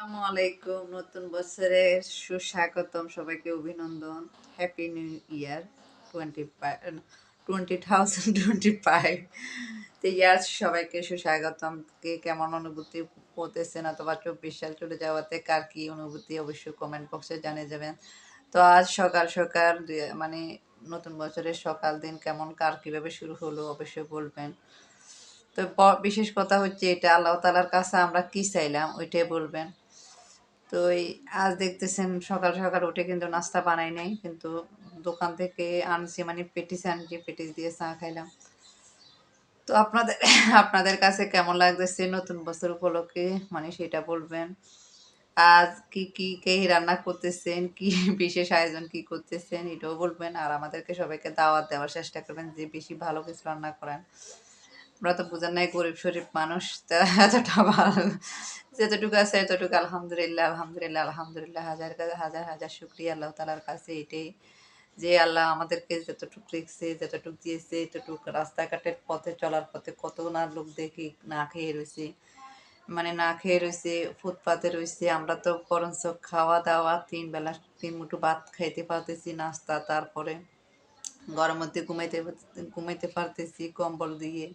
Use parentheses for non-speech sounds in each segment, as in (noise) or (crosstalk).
আসসালামু আলাইকুম। নতুন বছরের সুস্বাগতম। সবাইকে অভিনন্দন। Happy new year twenty twenty thousand twenty five তো ইয়ার সবাইকে সুস্বাগতম। কে কেমন অনুভূতি পড়তেছেন অথবা চব্বিশ সাল চলে যাওয়াতে কার কি অনুভূতি অবশ্যই কমেন্ট বক্সে জানিয়ে যাবেন। তো আজ সকাল সকাল মানে নতুন বছরের সকাল দিন কেমন, কার কীভাবে শুরু হলো অবশ্যই বলবেন। তো বিশেষ কথা হচ্ছে এটা আল্লাহ তালার কাছে আমরা কি চাইলাম, ওইটাই বলবেন। তো এই আজ দেখতেছেন সকাল সকাল উঠে কিন্তু নাস্তা বানাই নাই, কিন্তু দোকান থেকে আনছি মানে পেটিস আনছি, পেটিস দিয়ে চা খাইলাম। তো আপনাদের আপনাদের কাছে কেমন লাগতেছে নতুন বছর উপলক্ষে? মানে সেটা বলবেন। আজ কি কি, কে রান্না করতেছেন? কি বিশেষ আয়োজন কি করতেছেন? এটাও বলবেন। আর আমাদেরকে সবাইকে দাওয়াত দেওয়ার চেষ্টা করবেন যে বেশি ভালো কিছু রান্না করেন। আমরা তো বুঝেন নাই, গরিব শরীফ মানুষ এতটা ভালো। যতটুকু আছে এতটুকু, আলহামদুলিল্লাহ আলহামদুলিল্লাহ আলহামদুলিল্লাহ, হাজার হাজার হাজার শুক্রিয়া আল্লাহ তালার কাছে এটাই। যে আল্লাহ আমাদেরকে যতটুকু রেখছে যতটুকু দিয়েছে, এতটুকু রাস্তাঘাটের পথে চলার পথে কত না লোক দেখি না খেয়ে রয়েছে। মানে না খেয়ে রয়েছে, ফুটপাতে রয়েছে, আমরা তো বরঞ্চ খাওয়া দাওয়া, তিন বেলা, তিন মুঠো ভাত খাইতে পারতেছি, নাস্তা, তারপরে গরমের মধ্যে ঘুমাইতে ঘুমাইতে পারতেছি, কম্বল দিয়ে।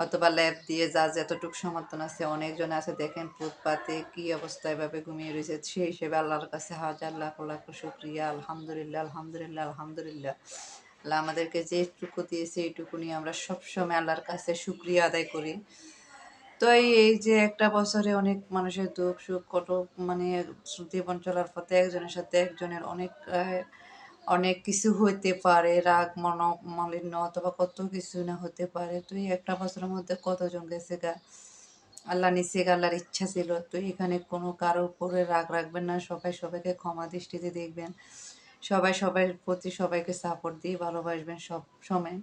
অথবা ল্যাব দিয়ে যা যতটুকু সমর্থন আছে, অনেকজন আছে, দেখেন ফুটপাতে কি অবস্থা, এভাবে ঘুমিয়ে রয়েছে। সেই হিসেবে আল্লাহর কাছে হাজার লাখ লাখ শুক্রিয়া, আলহামদুলিল্লাহ আলহামদুলিল্লাহ আলহামদুলিল্লাহ। আল্লাহ আমাদেরকে যেটুকু দিয়েছে এইটুকু নিয়ে আমরা সবসময় আল্লাহর কাছে শুক্রিয়া আদায় করি। তো এই যে একটা বছরে অনেক মানুষের দুঃখ সুখ, কত মানে জীবন চলার পথে একজনের সাথে একজনের অনেক অনেক কিছু হইতে পারে রাগ মন মালিন্য অথবা কত কিছু না হতে পারে। তুই একটা বছরের মধ্যে কতজন গেছে গা? আল্লাহ নিচে আল্লাহর ইচ্ছা ছিল। তো এখানে কোনো কারও উপরে রাগ রাখবেন না সবাই সবাইকে ক্ষমা দৃষ্টিতে দেখবেন। সবাই সবার প্রতি সবাইকে সাপোর্ট দিয়ে ভালোবাসবেন সব সময়।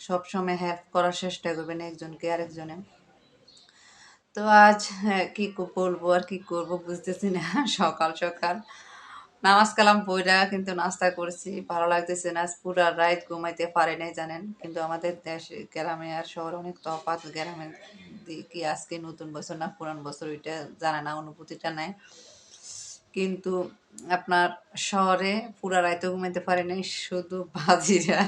সব সময় হেল্প করার চেষ্টা করবেন একজনকে আরেকজনে। তো আজ হ্যাঁ, কো- বলব আর কি করব বুঝতেছি না। (laughs) সকাল সকাল নামাজ কালাম পইরা কিন্তু নাস্তা করছি, ভালো লাগতেছে না, পুরা রাত ঘুমাইতে পারে নাই জানেন। কিন্তু আমাদের দেশে, গ্রামে আর শহরে অনেক তফাৎ গ্রামে কি আজকে নতুন বছর না পুরান বছর ওইটা জানে না, অনুভূতিটা নাই। কিন্তু আপনার শহরে পুরা রাইতে ঘুমাইতে পারে নাই, শুধু বাজিরা,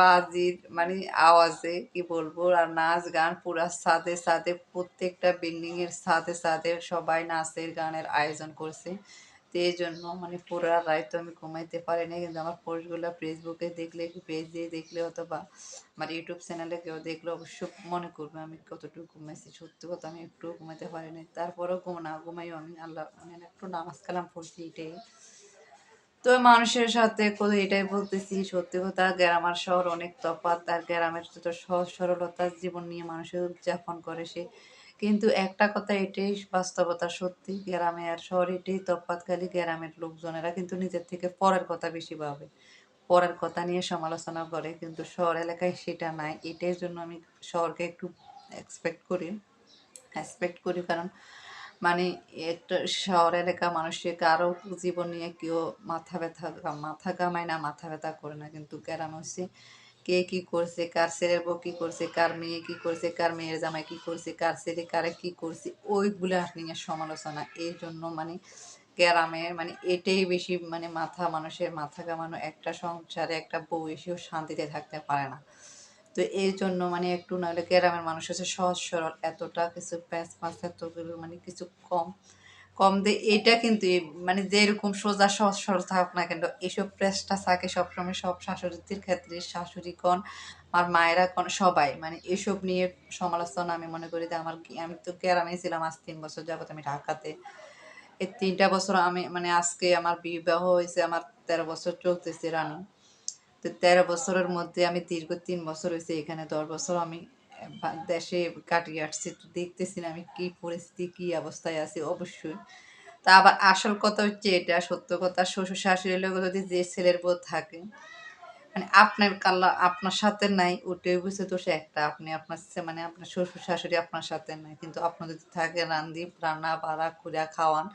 বাজির মানে আওয়াজে কি বলব, আর নাচ গান পুরা সাথে সাথে প্রত্যেকটা বিল্ডিং এর সাথে সাথে সবাই নাচের গানের আয়োজন করছে। এই জন্য মানে পুরা রাত তো আমি ঘুমাইতে পারি না কিন্তু আমার পোস্টগুলো ফেসবুকে দেখলে কি পেজ দিয়ে দেখলে অথবা আমার ইউটিউব চ্যানেলে কেউ দেখলে অবশ্য মনে করবে আমি কতটুকু ঘুমাইছি। সত্যি কথা আমি একটু ঘুমাইতে পারিনি তারপরেও ঘুম না ঘুমাইও আমি আল্লাহ মানে একটু নামাজ কালাম পড়ছি এটাই। তো মানুষের সাথে এটাই বলতেছি, সত্যি কথা গ্রাম আর শহর অনেক তফাৎ। আর গ্রামের তো সহজ সরলতার জীবন নিয়ে মানুষের উদযাপন করে সে কিন্তু একটা কথা এটাই বাস্তবতা সত্যি, গ্রামে আর শহরে এটাই তফাৎ গ্রামের লোকজনেরা কিন্তু নিজের থেকে পরের কথা বেশি ভাবে। পরের কথা নিয়ে সমালোচনা করে, কিন্তু শহর এলাকায় সেটা নাই। এটার জন্য আমি শহরকে একটু এক্সপেক্ট করি। এক্সপেক্ট করি কারণ মানে একটা শহর এলাকা মানুষের কারও জীবন নিয়ে কেউ মাথা ব্যথা, মাথা কামায় না, মাথা ব্যথা করে না। কিন্তু গ্রাম হচ্ছে কে কি করছে, কার ছেলের বউ কি করছে, কার মেয়ে কি করছে, কার মেয়ের জামাই কি করছে, কার ছেলে কারে কি করছে, ওইগুলা নিয়ে সমালোচনা। এই জন্য মানে গ্রামে মানে এটাই বেশি মানে মাথা মানুষের মাথা কামানো একটা সংসারে একটা বউ এসেও শান্তিতে থাকতে পারে না। তো এই জন্য মানে একটু নাহলে গ্রামের মানুষ হচ্ছে সহজ সরল, এতটা কিছু প্যাঁচ মাছ এতগুলো মানে কিছু কম। কম দিয়ে এটা কিন্তু মানে যেরকম সোজা সরল থাকুক না কেন, এসব প্রেসটা থাকে সবসময় সব শাশুড়িদের ক্ষেত্রে, শাশুড়ি কন, আর মায়েরা কন, সবাই মানে এসব নিয়ে সমালোচনা আমি মনে করি যে আমার আমি তো গ্রামে ছিলাম আজ তিন বছর যাবত আমি ঢাকাতে। এই তিনটা বছর আমি মানে আজকে আমার বিবাহ হয়েছে, আমার তেরো বছর চলতেছে রানী তো তেরো বছরের মধ্যে আমি দীর্ঘ তিন বছর হয়েছে, এখানে দশ বছর আমি দেশে কাটিয়ে আসছি, তো দেখতেছি না আমি কি পরিস্থিতি, কি অবস্থায় আছি অবশ্যই। তা আবার আসল কথা হচ্ছে এটা, সত্য কথা, শ্বশুর শাশুড়ির লোক যদি যে ছেলের বউ থাকে মানে আপনার কাল্লা, আপনার সাথে নাই, ওটাই বুঝে তো সে একটা। আপনি আপনার মানে আপনার শ্বশুর শাশুড়ি আপনার সাথে নাই, কিন্তু আপনার যদি থাকে রান্দি রান্না বাড়া খুঁড়া, খাওয়ান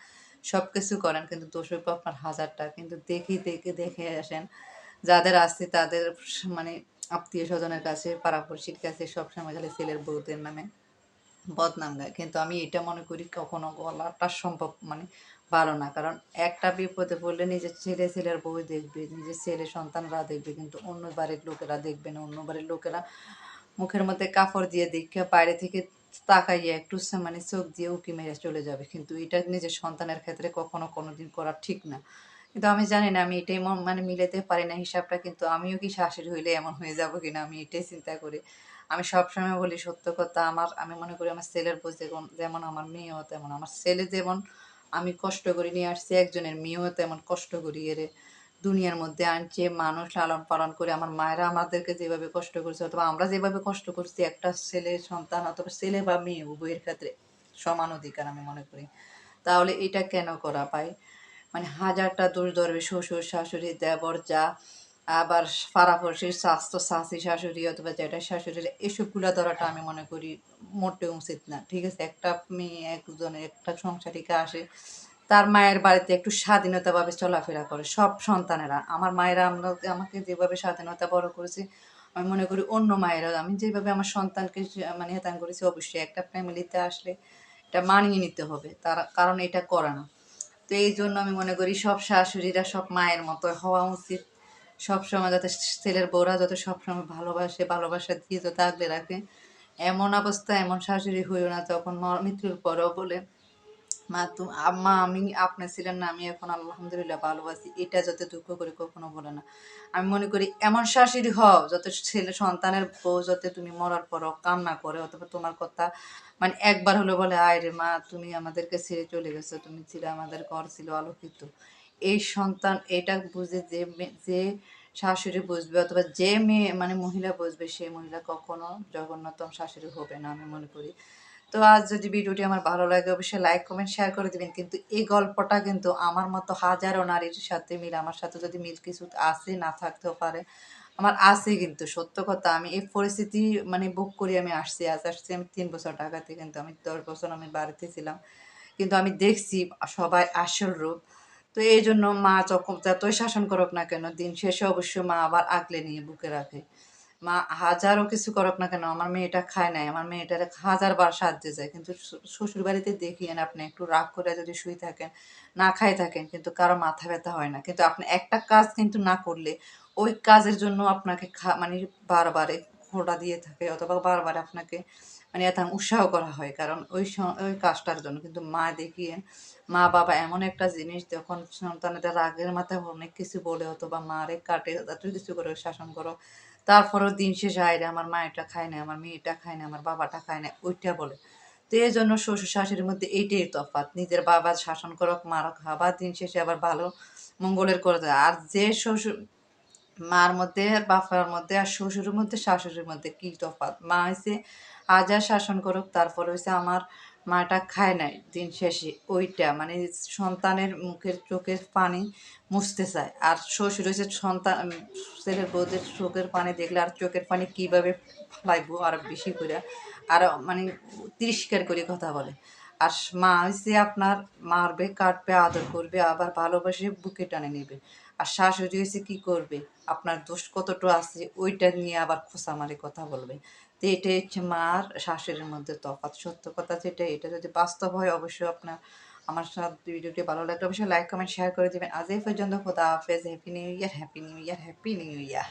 সব কিছু করেন, কিন্তু দোষ হইব আপনার হাজারটা। কিন্তু দেখি, দেখে দেখে আসেন, যাদের আছে তাদের মানে আত্মীয় স্বজনের কাছে, পাড়াপড়শির কাছে সবসময় খালি ছেলের বউদের নামে বদনাম গায় কিন্তু আমি এটা মনে করি কখনো গলাটা সম্ভব মানে ভালো না। কারণ একটা বিপদে পড়লে নিজের ছেলে ছেলের বউ দেখবে, নিজের ছেলে সন্তানরা দেখবে, কিন্তু অন্য বাড়ির লোকেরা দেখবে না। অন্য বাড়ির লোকেরা মুখের মধ্যে কাপড় দিয়ে দেখে বাইরে থেকে তাকাইয়ে একটু মানে চোখ দিয়ে উকি মেরে চলে যাবে। কিন্তু এটা নিজের সন্তানের ক্ষেত্রে কখনো কোনোদিন করা ঠিক না। কিন্তু আমি জানি না আমি এটাই মন- মিলাতে পারি না হিসাবটা, কিন্তু আমিও কি শাশুড়ি হইলে এমন হয়ে যাব কিনা আমি এটাই চিন্তা করি। আমি সবসময় বলি সত্য কথা, আমার আমি মনে করি আমার ছেলের বোঝ যেমন আমার মেয়েও তেমন। আমার ছেলে যেমন আমি কষ্ট করে নিয়ে আসছি, একজনের মেয়েও তেমন কষ্ট করি এরে। দুনিয়ার মধ্যে আনছে, মানুষ লালন পালন করে আমার মায়েরা আমাদেরকে যেভাবে কষ্ট করছে, অথবা আমরা যেভাবে কষ্ট করছি, একটা ছেলে সন্তান অথবা ছেলে বা মেয়ে, উভয়ের ক্ষেত্রে সমান অধিকার আমি মনে করি। তাহলে এটা কেন করা পায় মানে হাজারটা দোষ ধরবে, শ্বশুর শাশুড়ি, দেবর, যা। আবার ফারাফরসির স্বাস্থ্য শাশি শাশুড়ি অথবা জ্যাঠা শাশুড়ির, এসবগুলো ধরাটা আমি মনে করি মোটেও উচিত না, ঠিক আছে? একটা মেয়ে, একজনের একটা সংসারিকা আসে, তার মায়ের বাড়িতে একটু স্বাধীনতাভাবে চলাফেরা করে, সব সন্তানেরা। আমার মায়েরা আমরা আমাকে যেভাবে স্বাধীনতা বড় করেছে, আমি মনে করি অন্য মায়েরা, আমি যেভাবে আমার সন্তানকে মানে হেতান করেছি, অবশ্যই একটা ফ্যামিলিতে আসলে এটা মানিয়ে নিতে হবে, তার, কারণ এটা করে না। তো এই জন্য আমি মনে করি সব শাশুড়িরা সব মায়ের মতো হওয়া উচিত। সবসময় যাতে ছেলের বউরা যাতে সবসময় ভালোবাসে, ভালোবাসা দিয়ে যাতে আগলে রাখে। এমন অবস্থা, এমন শাশুড়ি হইও না তখন মৃত্যুর পরেও বলে। মা, তুমি মা আমি, আপনি ছিলেন না, আমি এখন আলহামদুলিল্লাহ ভালো আছি। এটা যাতে দুঃখ করে কখনো বলে না। আমি মনে করি এমন শাশুড়ি হও, যাতে ছেলে সন্তানের বউ যাতে তুমি মরার পরও কান্না করে, অথবা তোমার কথা মানে একবার হলো বলে, আয় রে মা, তুমি আমাদেরকে ছেড়ে চলে গেছো, তুমি ছিলে আমাদের ঘর, ছিল আলোকিত। এই সন্তান এটা বুঝে যে যে শাশুড়ি বুঝবে, অথবা যে মেয়ে মানে মহিলা বুঝবে, সেই মহিলা কখনো জঘন্যতম শাশুড়ি হবে না, আমি মনে করি। তো আজ যদি ভিডিওটি আমার ভালো লাগে, অবশ্যই লাইক কমেন্ট শেয়ার করে দিবেন। কিন্তু এই গল্পটা কিন্তু আমার মতো হাজারো নারীর সাথে মিল, আমার সাথে যদি মিল কিছু আছে, না থাকতেও পারে, আমার আছে কিন্তু, সত্য কথা। আমি এই পরিস্থিতি মানে বুক করে, আমি আসছি, আজ আসছি, আমি তিন বছর ঢাকাতে কিন্তু, আমি দশ বছর আমি বাড়িতে ছিলাম। কিন্তু আমি দেখছি সবাই আসল রূপ। তো এই জন্য মা যখন যতই শাসন করুক না কেন, দিন শেষে অবশ্যই মা আবার আগলে নিয়ে বুকে রাখে। মা হাজারও কিছু করুক না কেন, আমার মেয়েটা খায় নাই, আমার মেয়েটার হাজার বার সাহায্যে যায় কিন্তু শ্বশুর বাড়িতে দেখিয়েন আপনি, একটু রাগ করে যদি শুয়ে থাকেন, না খাই থাকেন, কিন্তু কারও মাথা ব্যথা হয় না। কিন্তু আপনি একটা কাজ কিন্তু না করলে, ওই কাজের জন্য আপনাকে খা মানে বারবারে খোঁড়া দিয়ে থাকে, অথবা বারবার আপনাকে মানে এত উৎসাহ করা হয়, কারণ ওই ওই কাজটার জন্য। কিন্তু মা দেখিয়ে মা বাবা এমন একটা জিনিস, যখন সন্তানেরা রাগের মাথায় অনেক কিছু বলে, অথবা মারে, কাটে এত কিছু করে, শাসন করো তারপরেও দিন শেষে আয়রে আমার মায়েরটা খায় না আমার মেয়েটা খায় না আমার বাবাটা খায় না ওইটা বলে। তো এই জন্য শ্বশুর শাশুড়ির মধ্যে এইটাই তফাৎ। নিজের বাবা শাসন করক, মারক, আবার দিন শেষে আবার ভালো মঙ্গলের করে দেয়। আর যে শ্বশুর, মার মধ্যে বাবার মধ্যে আর শ্বশুরের মধ্যে, শাশুড়ির মধ্যে কী তফাৎ? মা হয়েছে হাজার শাসন করুক, তারপরে হয়েছে আমার মাটা খায় নাই দিন শেষে, ওইটা মানে সন্তানের মুখের চোখের পানি মুছতে চায়। আর শ্বশুর হয়েছে সন্তান ছেলের বউদের চোখের পানি দেখলে আর চোখের পানি কীভাবে ফেলাইবো আর বেশি করে আর মানে তিরস্কার করে কথা বলে। আর মা হয়েছে আপনার, মারবে, কাটবে, আদর করবে, আবার ভালোবাসে বুকে টানে নেবে। আর শাশুড়ি হয়েছে কি করবে? আপনার দোষ কতটা আছে, ওইটা নিয়ে আবার খোসা মারে কথা বলবে। তো এটাই হচ্ছে মার, শাশুড়ির মধ্যে তফাৎ। সত্য কথা যেটা, এটা যদি বাস্তব হয়, অবশ্যই আপনার, আমার সাথে ভিডিওটি ভালো লাগলে অবশ্যই লাইক কমেন্ট শেয়ার করে দেবেন। আজ এই পর্যন্ত, খোদা হাফেজ happy new year happy new year happy new year